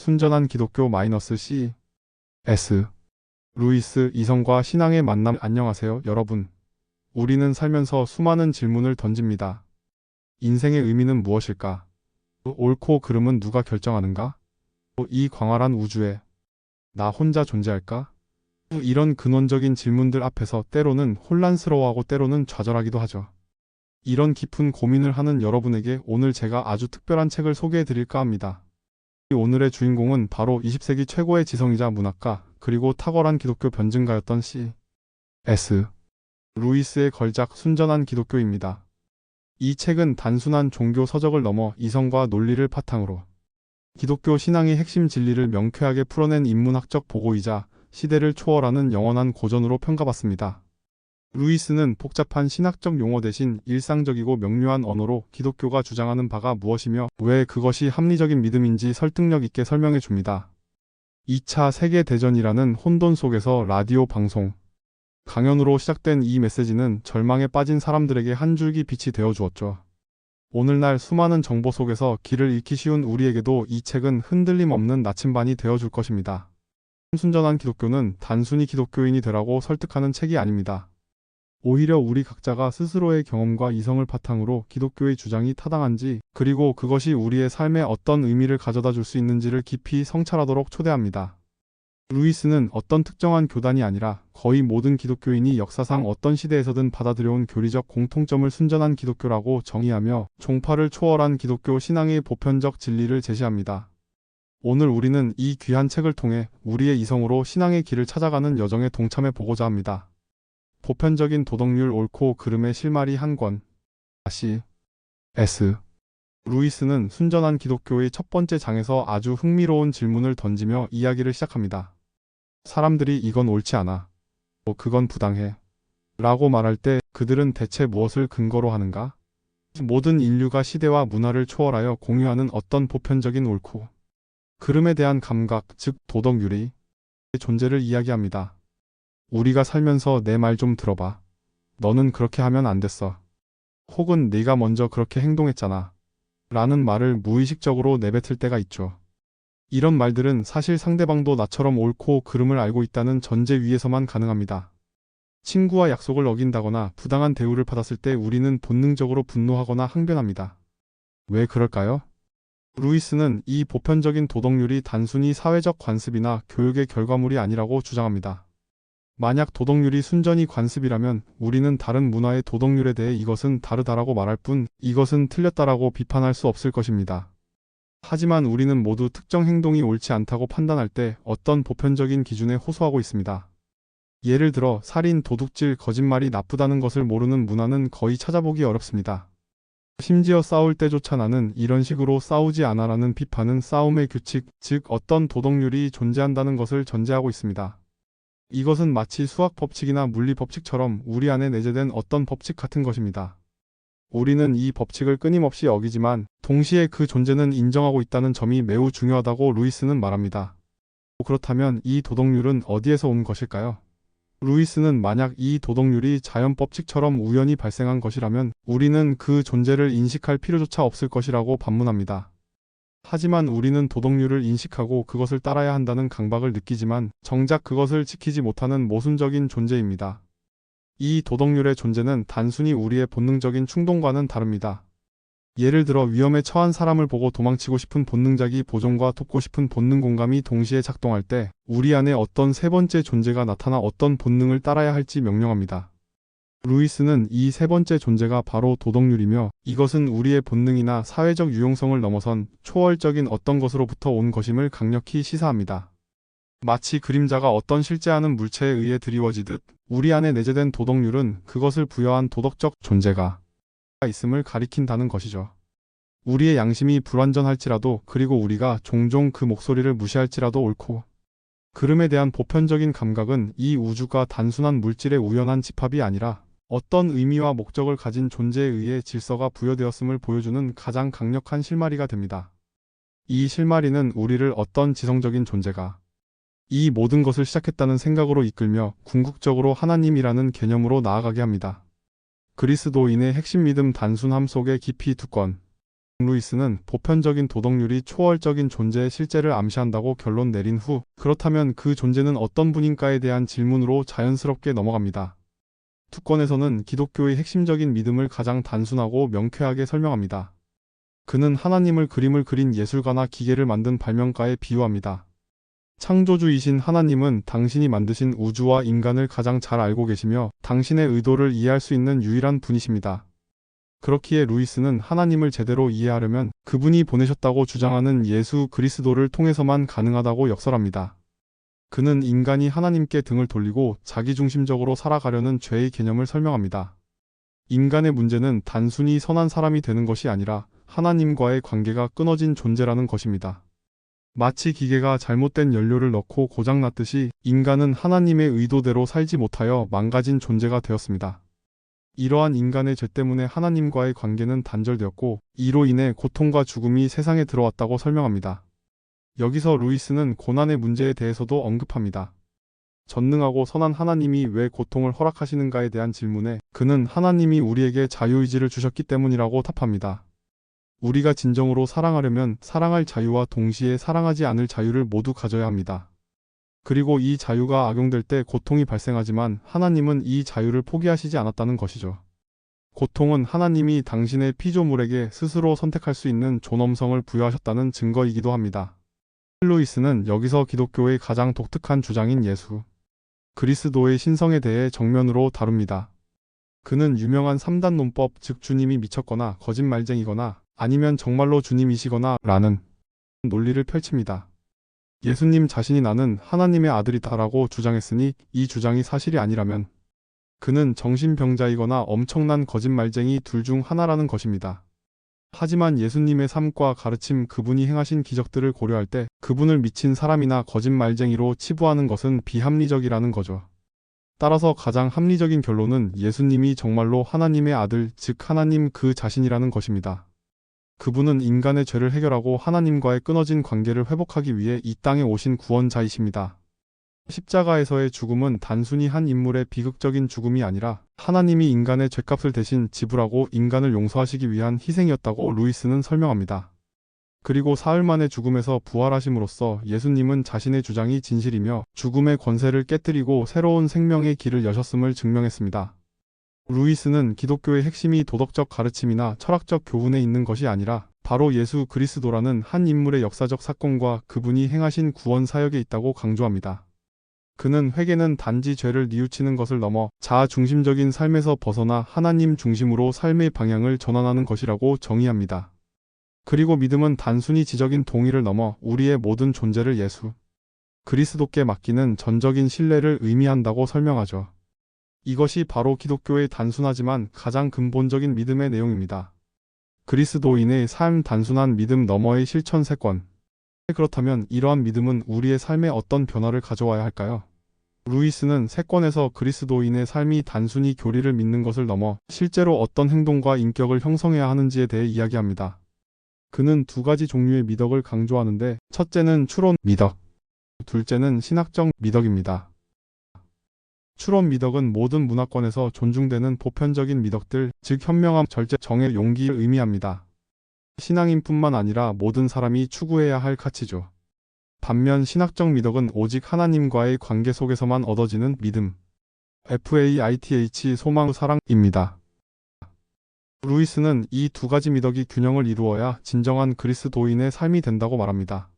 순전한 기독교 마이너스 C S 루이스 이성과 신앙의 만남 안녕하세요 여러분. 우리는 살면서 수많은 질문을 던집니다. 인생의 의미는 무엇일까? 옳고 그름은 누가 결정하는가? 이 광활한 우주에 나 혼자 존재할까? 이런 근원적인 질문들 앞에서 때로는 혼란스러워하고 때로는 좌절하기도 하죠. 이런 깊은 고민을 하는 여러분에게 오늘 제가 아주 특별한 책을 소개해 드릴까 합니다. 오늘의 주인공은 바로 20세기 최고의 지성이자 문학가 그리고 탁월한 기독교 변증가였던 C. S. 루이스의 걸작 순전한 기독교입니다. 이 책은 단순한 종교 서적을 넘어 이성과 논리를 바탕으로 기독교 신앙의 핵심 진리를 명쾌하게 풀어낸 인문학적 보고이자 시대를 초월하는 영원한 고전으로 평가받습니다. 루이스는 복잡한 신학적 용어 대신 일상적이고 명료한 언어로 기독교가 주장하는 바가 무엇이며 왜 그것이 합리적인 믿음인지 설득력 있게 설명해 줍니다. 2차 세계대전이라는 혼돈 속에서 라디오 방송, 강연으로 시작된 이 메시지는 절망에 빠진 사람들에게 한 줄기 빛이 되어 주었죠. 오늘날 수많은 정보 속에서 길을 잃기 쉬운 우리에게도 이 책은 흔들림 없는 나침반이 되어 줄 것입니다. 순전한 기독교는 단순히 기독교인이 되라고 설득하는 책이 아닙니다. 오히려 우리 각자가 스스로의 경험과 이성을 바탕으로 기독교의 주장이 타당한지 그리고 그것이 우리의 삶에 어떤 의미를 가져다 줄 수 있는지를 깊이 성찰하도록 초대합니다. 루이스는 어떤 특정한 교단이 아니라 거의 모든 기독교인이 역사상 어떤 시대에서든 받아들여온 교리적 공통점을 순전한 기독교라고 정의하며 종파를 초월한 기독교 신앙의 보편적 진리를 제시합니다. 오늘 우리는 이 귀한 책을 통해 우리의 이성으로 신앙의 길을 찾아가는 여정에 동참해 보고자 합니다. 보편적인 도덕률 옳고 그름의 실마리 한 권. 다시 S. 루이스는 순전한 기독교의 첫 번째 장에서 아주 흥미로운 질문을 던지며 이야기를 시작합니다. 사람들이 이건 옳지 않아. 뭐 그건 부당해. 라고 말할 때 그들은 대체 무엇을 근거로 하는가? 모든 인류가 시대와 문화를 초월하여 공유하는 어떤 보편적인 옳고 그름에 대한 감각, 즉 도덕률이 존재를 이야기합니다. 우리가 살면서 내 말 좀 들어봐. 너는 그렇게 하면 안 됐어. 혹은 네가 먼저 그렇게 행동했잖아. 라는 말을 무의식적으로 내뱉을 때가 있죠. 이런 말들은 사실 상대방도 나처럼 옳고 그름을 알고 있다는 전제 위에서만 가능합니다. 친구와 약속을 어긴다거나 부당한 대우를 받았을 때 우리는 본능적으로 분노하거나 항변합니다. 왜 그럴까요? 루이스는 이 보편적인 도덕률이 단순히 사회적 관습이나 교육의 결과물이 아니라고 주장합니다. 만약 도덕률이 순전히 관습이라면 우리는 다른 문화의 도덕률에 대해 이것은 다르다라고 말할 뿐 이것은 틀렸다라고 비판할 수 없을 것입니다. 하지만 우리는 모두 특정 행동이 옳지 않다고 판단할 때 어떤 보편적인 기준에 호소하고 있습니다. 예를 들어 살인, 도둑질, 거짓말이 나쁘다는 것을 모르는 문화는 거의 찾아보기 어렵습니다. 심지어 싸울 때조차 나는 이런 식으로 싸우지 않아라는 비판은 싸움의 규칙, 즉 어떤 도덕률이 존재한다는 것을 전제하고 있습니다. 이것은 마치 수학 법칙이나 물리 법칙처럼 우리 안에 내재된 어떤 법칙 같은 것입니다. 우리는 이 법칙을 끊임없이 어기지만 동시에 그 존재는 인정하고 있다는 점이 매우 중요하다고 루이스는 말합니다. 그렇다면 이 도덕률은 어디에서 온 것일까요? 루이스는 만약 이 도덕률이 자연 법칙처럼 우연히 발생한 것이라면 우리는 그 존재를 인식할 필요조차 없을 것이라고 반문합니다. 하지만 우리는 도덕률을 인식하고 그것을 따라야 한다는 강박을 느끼지만 정작 그것을 지키지 못하는 모순적인 존재입니다. 이 도덕률의 존재는 단순히 우리의 본능적인 충동과는 다릅니다. 예를 들어 위험에 처한 사람을 보고 도망치고 싶은 본능자기 보존과 돕고 싶은 본능 공감이 동시에 작동할 때 우리 안에 어떤 세 번째 존재가 나타나 어떤 본능을 따라야 할지 명령합니다. 루이스는 이 세 번째 존재가 바로 도덕률이며 이것은 우리의 본능이나 사회적 유용성을 넘어선 초월적인 어떤 것으로부터 온 것임을 강력히 시사합니다. 마치 그림자가 어떤 실제하는 물체에 의해 드리워지듯 우리 안에 내재된 도덕률은 그것을 부여한 도덕적 존재가 있음을 가리킨다는 것이죠. 우리의 양심이 불완전할지라도 그리고 우리가 종종 그 목소리를 무시할지라도 옳고 그름에 대한 보편적인 감각은 이 우주가 단순한 물질의 우연한 집합이 아니라 어떤 의미와 목적을 가진 존재에 의해 질서가 부여되었음을 보여주는 가장 강력한 실마리가 됩니다. 이 실마리는 우리를 어떤 지성적인 존재가 이 모든 것을 시작했다는 생각으로 이끌며 궁극적으로 하나님이라는 개념으로 나아가게 합니다. 그리스도인의 핵심 믿음 단순함 속에 깊이 두건 루이스는 보편적인 도덕률이 초월적인 존재의 실제를 암시한다고 결론 내린 후 그렇다면 그 존재는 어떤 분인가에 대한 질문으로 자연스럽게 넘어갑니다. 투권에서는 기독교의 핵심적인 믿음을 가장 단순하고 명쾌하게 설명합니다. 그는 하나님을 그림을 그린 예술가나 기계를 만든 발명가에 비유합니다. 창조주이신 하나님은 당신이 만드신 우주와 인간을 가장 잘 알고 계시며 당신의 의도를 이해할 수 있는 유일한 분이십니다. 그렇기에 루이스는 하나님을 제대로 이해하려면 그분이 보내셨다고 주장하는 예수 그리스도를 통해서만 가능하다고 역설합니다. 그는 인간이 하나님께 등을 돌리고 자기중심적으로 살아가려는 죄의 개념을 설명합니다. 인간의 문제는 단순히 선한 사람이 되는 것이 아니라 하나님과의 관계가 끊어진 존재라는 것입니다. 마치 기계가 잘못된 연료를 넣고 고장났듯이 인간은 하나님의 의도대로 살지 못하여 망가진 존재가 되었습니다. 이러한 인간의 죄 때문에 하나님과의 관계는 단절되었고 이로 인해 고통과 죽음이 세상에 들어왔다고 설명합니다. 여기서 루이스는 고난의 문제에 대해서도 언급합니다. 전능하고 선한 하나님이 왜 고통을 허락하시는가에 대한 질문에 그는 하나님이 우리에게 자유의지를 주셨기 때문이라고 답합니다. 우리가 진정으로 사랑하려면 사랑할 자유와 동시에 사랑하지 않을 자유를 모두 가져야 합니다. 그리고 이 자유가 악용될 때 고통이 발생하지만 하나님은 이 자유를 포기하시지 않았다는 것이죠. 고통은 하나님이 당신의 피조물에게 스스로 선택할 수 있는 존엄성을 부여하셨다는 증거이기도 합니다. 루이스는 여기서 기독교의 가장 독특한 주장인 예수, 그리스도의 신성에 대해 정면으로 다룹니다. 그는 유명한 3단 논법 즉 주님이 미쳤거나 거짓말쟁이거나 아니면 정말로 주님이시거나 라는 논리를 펼칩니다. 예수님 자신이 나는 하나님의 아들이다 라고 주장했으니 이 주장이 사실이 아니라면 그는 정신병자이거나 엄청난 거짓말쟁이 둘 중 하나라는 것입니다. 하지만 예수님의 삶과 가르침 그분이 행하신 기적들을 고려할 때 그분을 미친 사람이나 거짓말쟁이로 치부하는 것은 비합리적이라는 거죠. 따라서 가장 합리적인 결론은 예수님이 정말로 하나님의 아들, 즉 하나님 그 자신이라는 것입니다. 그분은 인간의 죄를 해결하고 하나님과의 끊어진 관계를 회복하기 위해 이 땅에 오신 구원자이십니다. 십자가에서의 죽음은 단순히 한 인물의 비극적인 죽음이 아니라 하나님이 인간의 죄값을 대신 지불하고 인간을 용서하시기 위한 희생이었다고 루이스는 설명합니다. 그리고 사흘 만의 죽음에서 부활하심으로써 예수님은 자신의 주장이 진실이며 죽음의 권세를 깨뜨리고 새로운 생명의 길을 여셨음을 증명했습니다. 루이스는 기독교의 핵심이 도덕적 가르침이나 철학적 교훈에 있는 것이 아니라 바로 예수 그리스도라는 한 인물의 역사적 사건과 그분이 행하신 구원 사역에 있다고 강조합니다. 그는 회개는 단지 죄를 뉘우치는 것을 넘어 자아 중심적인 삶에서 벗어나 하나님 중심으로 삶의 방향을 전환하는 것이라고 정의합니다. 그리고 믿음은 단순히 지적인 동의를 넘어 우리의 모든 존재를 예수 그리스도께 맡기는 전적인 신뢰를 의미한다고 설명하죠. 이것이 바로 기독교의 단순하지만 가장 근본적인 믿음의 내용입니다. 그리스도인의 삶 단순한 믿음 너머의 실천 세권. 그렇다면 이러한 믿음은 우리의 삶에 어떤 변화를 가져와야 할까요? 루이스는 세권에서 그리스도인의 삶이 단순히 교리를 믿는 것을 넘어 실제로 어떤 행동과 인격을 형성해야 하는지에 대해 이야기합니다. 그는 두 가지 종류의 미덕을 강조하는데 첫째는 추론 미덕, 둘째는 신학적 미덕입니다. 추론 미덕은 모든 문화권에서 존중되는 보편적인 미덕들, 즉 현명함, 절제, 정의, 용기를 의미합니다. 신앙인뿐만 아니라 모든 사람이 추구해야 할 가치죠. 반면 신학적 미덕은 오직 하나님과의 관계 속에서만 얻어지는 믿음. FAITH 소망 사랑입니다. 루이스는 이 두 가지 미덕이 균형을 이루어야 진정한 그리스도인의 삶이 된다고 말합니다.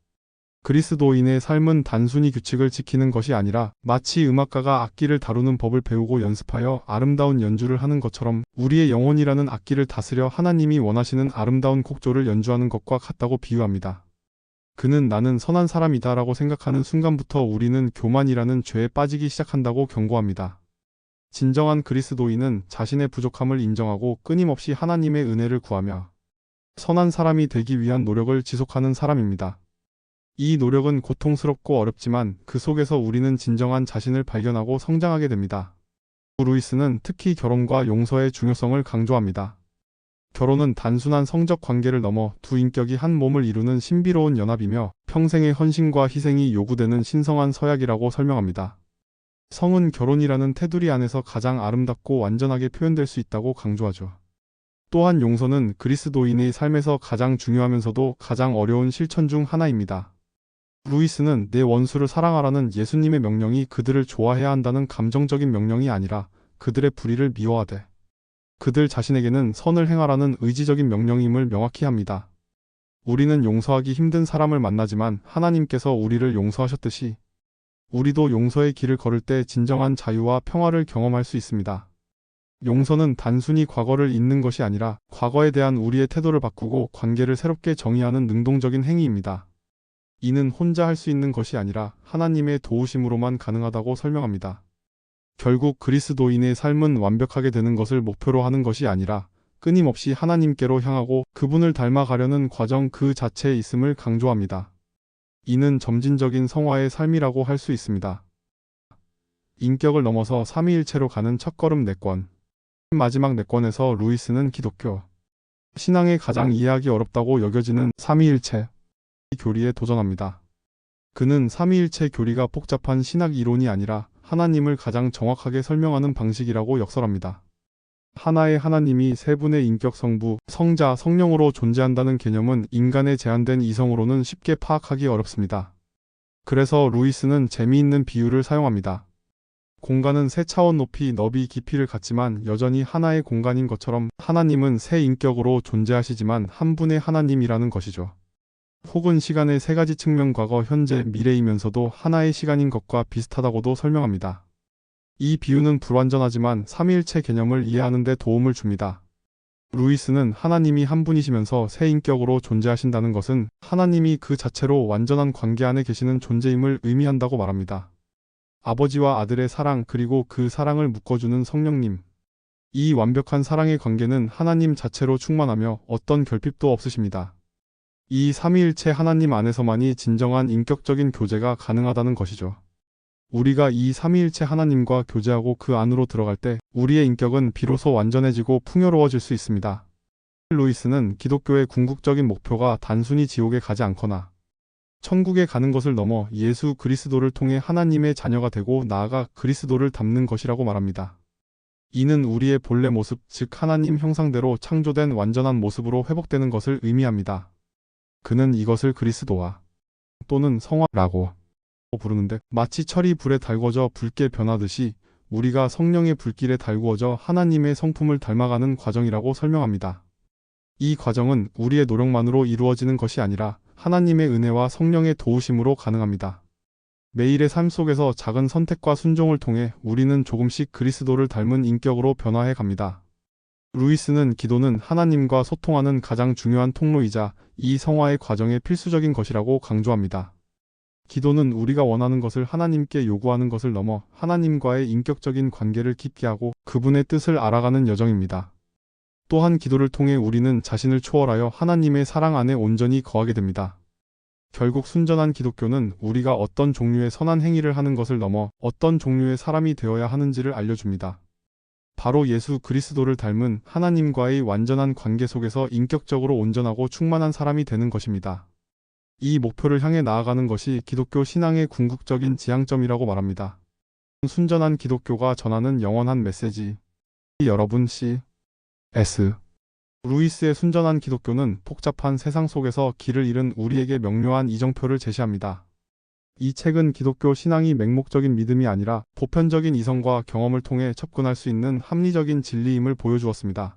그리스도인의 삶은 단순히 규칙을 지키는 것이 아니라 마치 음악가가 악기를 다루는 법을 배우고 연습하여 아름다운 연주를 하는 것처럼 우리의 영혼이라는 악기를 다스려 하나님이 원하시는 아름다운 곡조를 연주하는 것과 같다고 비유합니다. 그는 나는 선한 사람이다 라고 생각하는 순간부터 우리는 교만이라는 죄에 빠지기 시작한다고 경고합니다. 진정한 그리스도인은 자신의 부족함을 인정하고 끊임없이 하나님의 은혜를 구하며 선한 사람이 되기 위한 노력을 지속하는 사람입니다. 이 노력은 고통스럽고 어렵지만 그 속에서 우리는 진정한 자신을 발견하고 성장하게 됩니다. 루이스는 특히 결혼과 용서의 중요성을 강조합니다. 결혼은 단순한 성적 관계를 넘어 두 인격이 한 몸을 이루는 신비로운 연합이며 평생의 헌신과 희생이 요구되는 신성한 서약이라고 설명합니다. 성은 결혼이라는 테두리 안에서 가장 아름답고 완전하게 표현될 수 있다고 강조하죠. 또한 용서는 그리스도인의 삶에서 가장 중요하면서도 가장 어려운 실천 중 하나입니다. 루이스는 내 원수를 사랑하라는 예수님의 명령이 그들을 좋아해야 한다는 감정적인 명령이 아니라 그들의 불의를 미워하되 그들 자신에게는 선을 행하라는 의지적인 명령임을 명확히 합니다. 우리는 용서하기 힘든 사람을 만나지만 하나님께서 우리를 용서하셨듯이 우리도 용서의 길을 걸을 때 진정한 자유와 평화를 경험할 수 있습니다. 용서는 단순히 과거를 잊는 것이 아니라 과거에 대한 우리의 태도를 바꾸고 관계를 새롭게 정의하는 능동적인 행위입니다. 이는 혼자 할 수 있는 것이 아니라 하나님의 도우심으로만 가능하다고 설명합니다. 결국 그리스도인의 삶은 완벽하게 되는 것을 목표로 하는 것이 아니라 끊임없이 하나님께로 향하고 그분을 닮아가려는 과정 그 자체에 있음을 강조합니다. 이는 점진적인 성화의 삶이라고 할 수 있습니다. 인격을 넘어서 삼위일체로 가는 첫걸음 4권. 마지막 4권에서 루이스는 기독교 신앙의 가장 이해하기 어렵다고 여겨지는 삼위일체 교리에 도전합니다. 그는 삼위일체 교리가 복잡한 신학 이론이 아니라 하나님을 가장 정확하게 설명하는 방식이라고 역설합니다. 하나의 하나님이 세 분의 인격 성부, 성자, 성령으로 존재한다는 개념은 인간의 제한된 이성으로는 쉽게 파악하기 어렵습니다. 그래서 루이스는 재미있는 비유를 사용합니다. 공간은 세 차원 높이, 너비, 깊이를 갖지만 여전히 하나의 공간인 것처럼 하나님은 세 인격으로 존재하시지만 한 분의 하나님이라는 것이죠. 혹은 시간의 세 가지 측면 과거, 현재, 미래이면서도 하나의 시간인 것과 비슷하다고도 설명합니다. 이 비유는 불완전하지만 삼위일체 개념을 이해하는 데 도움을 줍니다. 루이스는 하나님이 한 분이시면서 세 인격으로 존재하신다는 것은 하나님이 그 자체로 완전한 관계 안에 계시는 존재임을 의미한다고 말합니다. 아버지와 아들의 사랑 그리고 그 사랑을 묶어주는 성령님. 이 완벽한 사랑의 관계는 하나님 자체로 충만하며 어떤 결핍도 없으십니다. 이 삼위일체 하나님 안에서만이 진정한 인격적인 교제가 가능하다는 것이죠. 우리가 이 삼위일체 하나님과 교제하고 그 안으로 들어갈 때 우리의 인격은 비로소 완전해지고 풍요로워질 수 있습니다. 루이스는 기독교의 궁극적인 목표가 단순히 지옥에 가지 않거나 천국에 가는 것을 넘어 예수 그리스도를 통해 하나님의 자녀가 되고 나아가 그리스도를 닮는 것이라고 말합니다. 이는 우리의 본래 모습, 즉 하나님 형상대로 창조된 완전한 모습으로 회복되는 것을 의미합니다. 그는 이것을 그리스도와 또는 성화라고 부르는데 마치 철이 불에 달궈져 붉게 변하듯이 우리가 성령의 불길에 달구어져 하나님의 성품을 닮아가는 과정이라고 설명합니다. 이 과정은 우리의 노력만으로 이루어지는 것이 아니라 하나님의 은혜와 성령의 도우심으로 가능합니다. 매일의 삶 속에서 작은 선택과 순종을 통해 우리는 조금씩 그리스도를 닮은 인격으로 변화해 갑니다. 루이스는 기도는 하나님과 소통하는 가장 중요한 통로이자 이 성화의 과정의 필수적인 것이라고 강조합니다. 기도는 우리가 원하는 것을 하나님께 요구하는 것을 넘어 하나님과의 인격적인 관계를 깊게 하고 그분의 뜻을 알아가는 여정입니다. 또한 기도를 통해 우리는 자신을 초월하여 하나님의 사랑 안에 온전히 거하게 됩니다. 결국 순전한 기독교는 우리가 어떤 종류의 선한 행위를 하는 것을 넘어 어떤 종류의 사람이 되어야 하는지를 알려줍니다. 바로 예수 그리스도를 닮은 하나님과의 완전한 관계 속에서 인격적으로 온전하고 충만한 사람이 되는 것입니다. 이 목표를 향해 나아가는 것이 기독교 신앙의 궁극적인 지향점이라고 말합니다. 순전한 기독교가 전하는 영원한 메시지. 여러분 C. S. 루이스의 순전한 기독교는 복잡한 세상 속에서 길을 잃은 우리에게 명료한 이정표를 제시합니다. 이 책은 기독교 신앙이 맹목적인 믿음이 아니라 보편적인 이성과 경험을 통해 접근할 수 있는 합리적인 진리임을 보여주었습니다.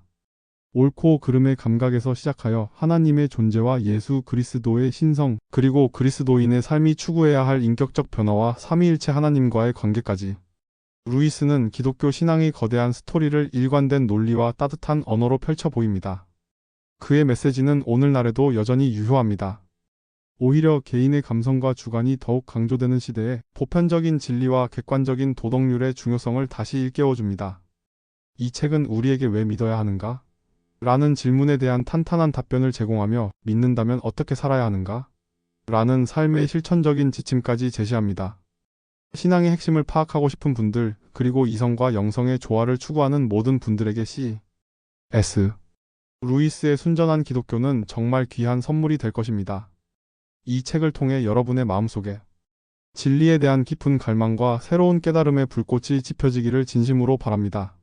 옳고 그름의 감각에서 시작하여 하나님의 존재와 예수 그리스도의 신성, 그리고 그리스도인의 삶이 추구해야 할 인격적 변화와 삼위일체 하나님과의 관계까지. 루이스는 기독교 신앙의 거대한 스토리를 일관된 논리와 따뜻한 언어로 펼쳐 보입니다. 그의 메시지는 오늘날에도 여전히 유효합니다. 오히려 개인의 감성과 주관이 더욱 강조되는 시대에 보편적인 진리와 객관적인 도덕률의 중요성을 다시 일깨워줍니다. 이 책은 우리에게 왜 믿어야 하는가? 라는 질문에 대한 탄탄한 답변을 제공하며 믿는다면 어떻게 살아야 하는가? 라는 삶의 실천적인 지침까지 제시합니다. 신앙의 핵심을 파악하고 싶은 분들, 그리고 이성과 영성의 조화를 추구하는 모든 분들에게 C. S. 루이스의 순전한 기독교는 정말 귀한 선물이 될 것입니다. 이 책을 통해 여러분의 마음속에 진리에 대한 깊은 갈망과 새로운 깨달음의 불꽃이 지펴지기를 진심으로 바랍니다.